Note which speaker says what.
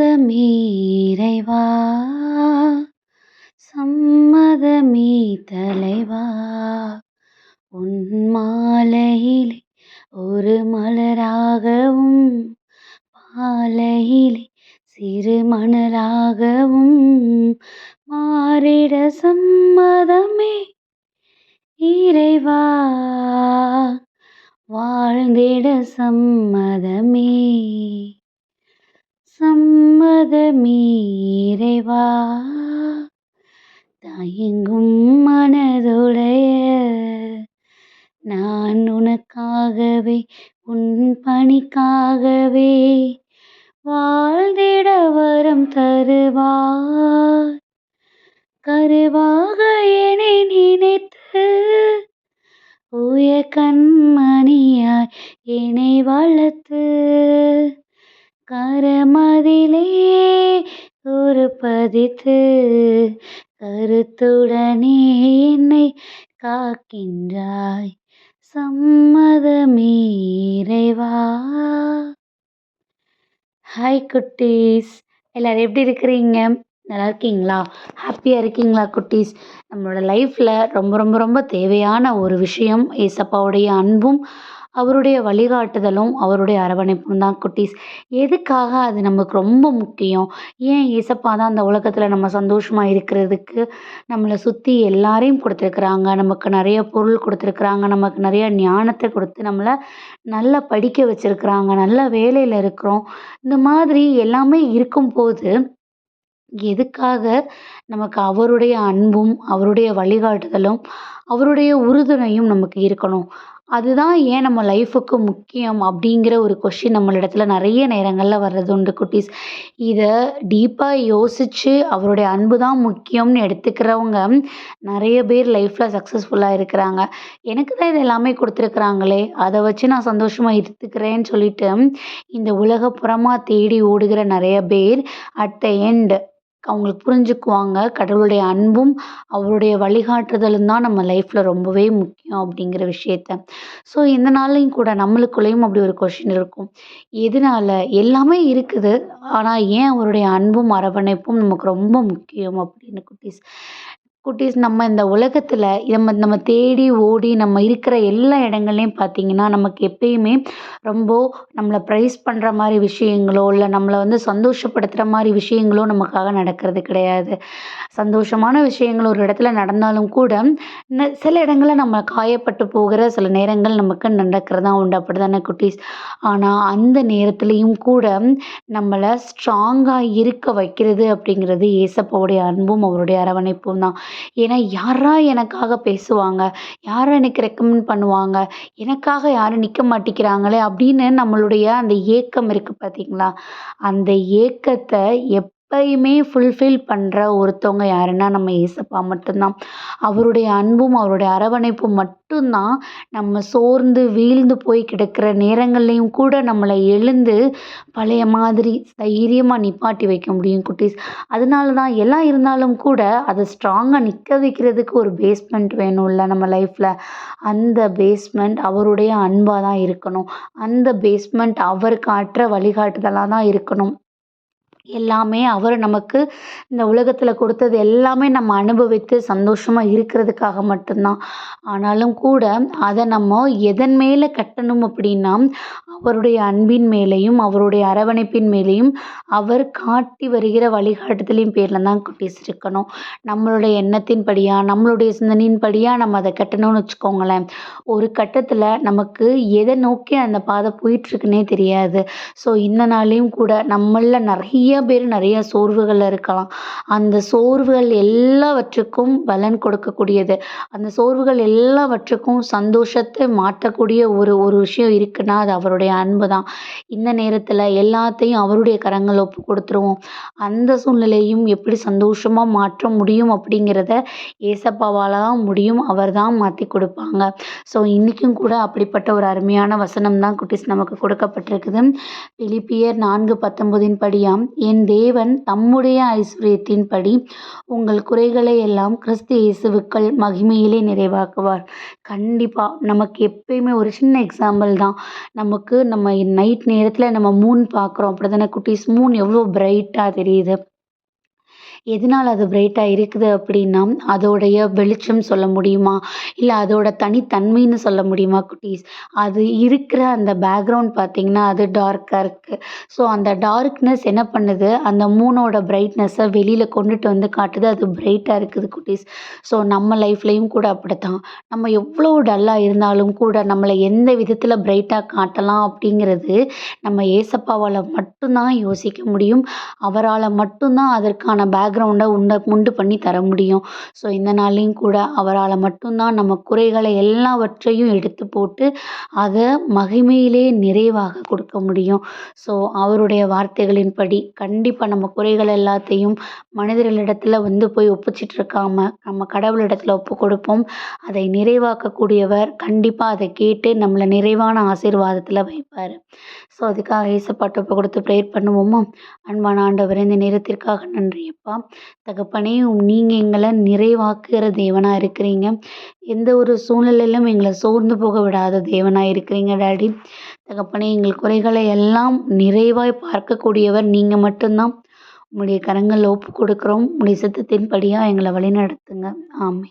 Speaker 1: சம்மதமே இறைவா சம்மதமே தலைவா உன் மாலையிலே ஒரு மலராகவும் பாலையிலே சிறு மணலாகவும் மாறிட சம்மதமே இறைவா? வாழ்ந்திட சம்மதமே சம்மதமே இறைவா. தயங்கும் மனதுடைய நான் உனக்காகவே உன் பணிக்காகவே வாழ்ந்திட வரம் தருவார். கருவாக என்னை நினைத்து உய கண்மணியாய் என்னை வளர்த்து கரமதிலே ஒரு பதித்து கருத்துடனே என்னை காக்கின்றாய். சம்மதமே இறைவா ஹாய் குட்டீஸ். எல்லோரும் எப்படி இருக்கிறீங்க? நல்லா இருக்கீங்களா? ஹாப்பியாக இருக்கீங்களா குட்டீஸ்? நம்மளோட லைஃப்பில் ரொம்ப ரொம்ப ரொம்ப தேவையான ஒரு விஷயம் ஏசப்பாவுடைய அன்பும் அவருடைய வழிகாட்டுதலும் அவருடைய அரவணைப்பும் தான் குட்டீஸ். எதுக்காக அது நமக்கு ரொம்ப முக்கியம்? ஏன் இசப்பா தான் அந்த உலகத்தில் நம்ம சந்தோஷமாக இருக்கிறதுக்கு நம்மளை சுற்றி எல்லாரையும் கொடுத்துருக்குறாங்க? நமக்கு நிறைய பொருள் கொடுத்துருக்குறாங்க. நமக்கு நிறைய ஞானத்தை கொடுத்து நம்மளை நல்லா படிக்க வச்சுருக்குறாங்க. நல்ல வேலையில் இருக்கிறோம். இந்த மாதிரி எல்லாமே இருக்கும்போது எதுக்காக நமக்கு அவருடைய அன்பும் அவருடைய வழிகாட்டுதலும் அவருடைய உறுதுணையும் நமக்கு இருக்கணும்? அதுதான் ஏன் நம்ம லைஃபுக்கு முக்கியம் அப்படிங்கிற ஒரு கொஷின் நம்மளிடத்துல நிறைய நேரங்களில் வர்றது உண்டு குட்டீஸ். இதை டீப்பாக யோசித்து அவருடைய அன்பு தான் முக்கியம்னு எடுத்துக்கிறவங்க நிறைய பேர் லைஃப்பில் சக்ஸஸ்ஃபுல்லாக இருக்கிறாங்க. எனக்கு தான் இது எல்லாமே கொடுத்துருக்குறாங்களே. அதை வச்சு நான் சந்தோஷமாக இருந்துக்கிறேன்னு சொல்லிட்டு இந்த உலகப்புறமாக தேடி ஓடுகிற நிறைய பேர் அட் த எண்ட் அவங்களுக்கு புரிஞ்சுக்குவாங்க. கடவுளுடைய அன்பும் அவருடைய வழிகாட்டுதலும் தான் நம்ம லைஃப்பில் ரொம்பவே முக்கியம் அப்படிங்கிற விஷயத்த. ஸோ இந்த நாள்லையும் கூட நம்மளுக்குள்ளேயும் அப்படி ஒரு கொஷின் இருக்கும். எதனால? எல்லாமே இருக்குது. ஆனால் ஏன் அவருடைய அன்பும் அரவணைப்பும் நமக்கு ரொம்ப முக்கியம் அப்படின்னு குட்டீஸ்? குட்டீஸ் நம்ம இந்த உலகத்தில் நம்ம நம்ம தேடி ஓடி நம்ம இருக்கிற எல்லா இடங்கள்லையும் பார்த்தீங்கன்னா நமக்கு எப்பயுமே ரொம்ப நம்மளை ப்ரைஸ் பண்ணுற மாதிரி விஷயங்களோ இல்லை நம்மளை வந்து சந்தோஷப்படுத்துகிற மாதிரி விஷயங்களோ நமக்காக நடக்கிறது கிடையாது. சந்தோஷமான விஷயங்கள் ஒரு இடத்துல நடந்தாலும் கூட சில இடங்களில் நம்ம காயப்பட்டு போகிற சில நேரங்கள் நமக்கு நடக்கிறதா உண்டு. அப்படி தானே குட்டீஸ்? ஆனால் அந்த நேரத்துலையும் கூட நம்மளை ஸ்ட்ராங்காக இருக்க வைக்கிறது அப்படிங்கிறது ஏசப்பாவுடைய அன்பும் அவருடைய அரவணைப்பும் தான். ஏன்னா யாரா எனக்காக பேசுவாங்க? யாரா எனக்கு ரெக்கமெண்ட் பண்ணுவாங்க? எனக்காக யாரும் நிற்க மாட்டேங்கிறாங்களே அப்படின்னு நம்மளுடைய அந்த ஏக்கம் இருக்குது பார்த்தீங்களா அந்த ஏக்கத்தை எப் எப்பயுமே ஃபுல்ஃபில் பண்ணுற ஒருத்தவங்க யாருன்னா நம்ம ஏசப்பா மட்டும்தான். அவருடைய அன்பும் அவருடைய அரவணைப்பும் மட்டும்தான் நம்ம சோர்ந்து வீழ்ந்து போய் கிடக்கிற நேரங்கள்லையும் கூட நம்மளை எழுந்து பழைய மாதிரி தைரியமாக நிப்பாட்டி வைக்க முடியும் குட்டீஸ். அதனால தான் எல்லாம் இருந்தாலும் கூட அதை ஸ்ட்ராங்காக நிற்க வைக்கிறதுக்கு ஒரு பேஸ்மெண்ட் வேணும்ல நம்ம லைஃப்பில் அந்த பேஸ்மெண்ட் அவருடைய அன்பாக தான் இருக்கணும். அந்த பேஸ்மெண்ட் அவர் காட்டுற வழிகாட்டுதலாக தான் இருக்கணும். எல்லாமே அவர் நமக்கு இந்த உலகத்தில் கொடுத்தது எல்லாமே நம்ம அனுபவித்து சந்தோஷமாக இருக்கிறதுக்காக மட்டும்தான். ஆனாலும் கூட அதை நம்ம எதன் மேலே கட்டணும் அப்படின்னா அவருடைய அன்பின் மேலேயும் அவருடைய அரவணைப்பின் மேலேயும் அவர் காட்டி வருகிற வழிகாட்டுதலின் பேரில் தான் குட்டீஸ் நம்மளுடைய எண்ணத்தின் படியாக நம்மளுடைய சிந்தனையின் படியாக நம்ம அதை கட்டணும்னு வச்சுக்கோங்களேன். ஒரு கட்டத்தில் நமக்கு எதை நோக்கி அந்த பாதை போயிட்டுருக்குன்னே தெரியாது. ஸோ இந்த நாளையும் கூட நம்மளில் நிறைய பேர் நிறைய சோர்வுகளில் இருக்கலாம். அந்த சோர்வுகள் எல்லாவற்றுக்கும் பலன் கொடுக்கக்கூடியது. அந்த சோர்வுகள் எல்லாவற்றுக்கும் சந்தோஷத்தை மாற்றக்கூடிய ஒரு ஒரு விஷயம் இருக்குன்னா அது அவருடைய அன்பு தான். இந்த நேரத்தில் எல்லாத்தையும் அவருடைய கரங்கள் ஒப்பு கொடுத்துருவோம். அந்த சூழ்நிலையும் எப்படி சந்தோஷமாக மாற்ற முடியும் அப்படிங்கிறத ஏசப்பாவால் தான் முடியும் அவர் தான் மாற்றி கொடுப்பாங்க. ஸோ இன்றைக்கும் கூட அப்படிப்பட்ட ஒரு அருமையான வசனம் தான் குட்டிஸ் நமக்கு கொடுக்கப்பட்டிருக்குது. பிலிப்பியர் நான்கு பத்தொன்பதின் படியாம் என் தேவன் தம்முடைய ஐஸ்வர்யத்தின்படி உங்கள் குறைகளை எல்லாம் கிறிஸ்து இயேசுவுக்கள் மகிமையிலே நிறைவாக்குவார். கண்டிப்பாக நமக்கு எப்பயுமே ஒரு சின்ன எக்ஸாம்பிள் தான். நமக்கு நம்ம நைட் நேரத்தில் நம்ம மூன் பார்க்குறோம். அப்படி தானே குட்டீஸ் மூன் எவ்வளோ பிரைட்டாக தெரியுது. எதனால் அது பிரைட்டாக இருக்குது அப்படின்னா அதோடைய வெளிச்சம் சொல்ல முடியுமா? இல்லை அதோட தனித்தன்மைன்னு சொல்ல முடியுமா குட்டீஸ்? அது இருக்கிற அந்த பேக்ரவுண்ட் பார்த்திங்கன்னா அது டார்க்காக இருக்குது ஸோ அந்த டார்க்னஸ் என்ன பண்ணுது? அந்த மூனோட பிரைட்னஸை வெளியில் கொண்டுட்டு வந்து காட்டுது. அது பிரைட்டாக இருக்குது குட்டீஸ். ஸோ நம்ம லைஃப்லேயும் கூட அப்படித்தான். நம்ம எவ்வளோ டல்லாக இருந்தாலும் கூட நம்மளை எந்த விதத்தில் பிரைட்டாக காட்டலாம் அப்படிங்கிறது நம்ம ஏசப்பாவால் மட்டும்தான் யோசிக்க முடியும். அவரால் மட்டும்தான் அதற்கான பேக் பேக்ரவுண்டை உண்ட உண்டு பண்ணி தர முடியும். ஸோ இந்த நாள்லேயும் கூட அவரால் மட்டும்தான் நம்ம குறைகளை எல்லாவற்றையும் எடுத்து போட்டு அதை மகிமையிலே நிறைவாக கொடுக்க முடியும். ஸோ அவருடைய வார்த்தைகளின்படி கண்டிப்பாக நம்ம குறைகள் எல்லாத்தையும் மனிதர்களிடத்தில் வந்து போய் ஒப்பிச்சிட்டு இருக்காம நம்ம கடவுளிடத்தில் ஒப்பு கொடுப்போம். அதை நிறைவாக்கக்கூடியவர் கண்டிப்பாக அதை கேட்டு நம்மளை நிறைவான ஆசீர்வாதத்தில் வைப்பார். ஸோ அதுக்காக ஏசப்பாட்ட ஒப்பு கொடுத்து ப்ரேயர் பண்ணுவோமா? அன்பான ஆண்டவர் இந்த நேரத்திற்காக நன்றியப்பா. அப்பா தகப்பனே நீங்கள் எங்களை நிறைவாக்குகிற தேவனாக இருக்கிறீங்க. எந்த ஒரு சூழ்நிலையிலும் எங்களை சோர்ந்து போக விடாத தேவனாக இருக்கிறீங்க டாடி. தகப்பனே எங்கள் குறைகளை எல்லாம் நிறைவாய் பார்க்கக்கூடியவர் நீங்கள் மட்டும்தான். உங்களுடைய கரங்களில் ஒப்பு கொடுக்குறோம். உங்களுடைய சித்தத்தின்படியாக எங்களை வழிநடத்துங்க. ஆமை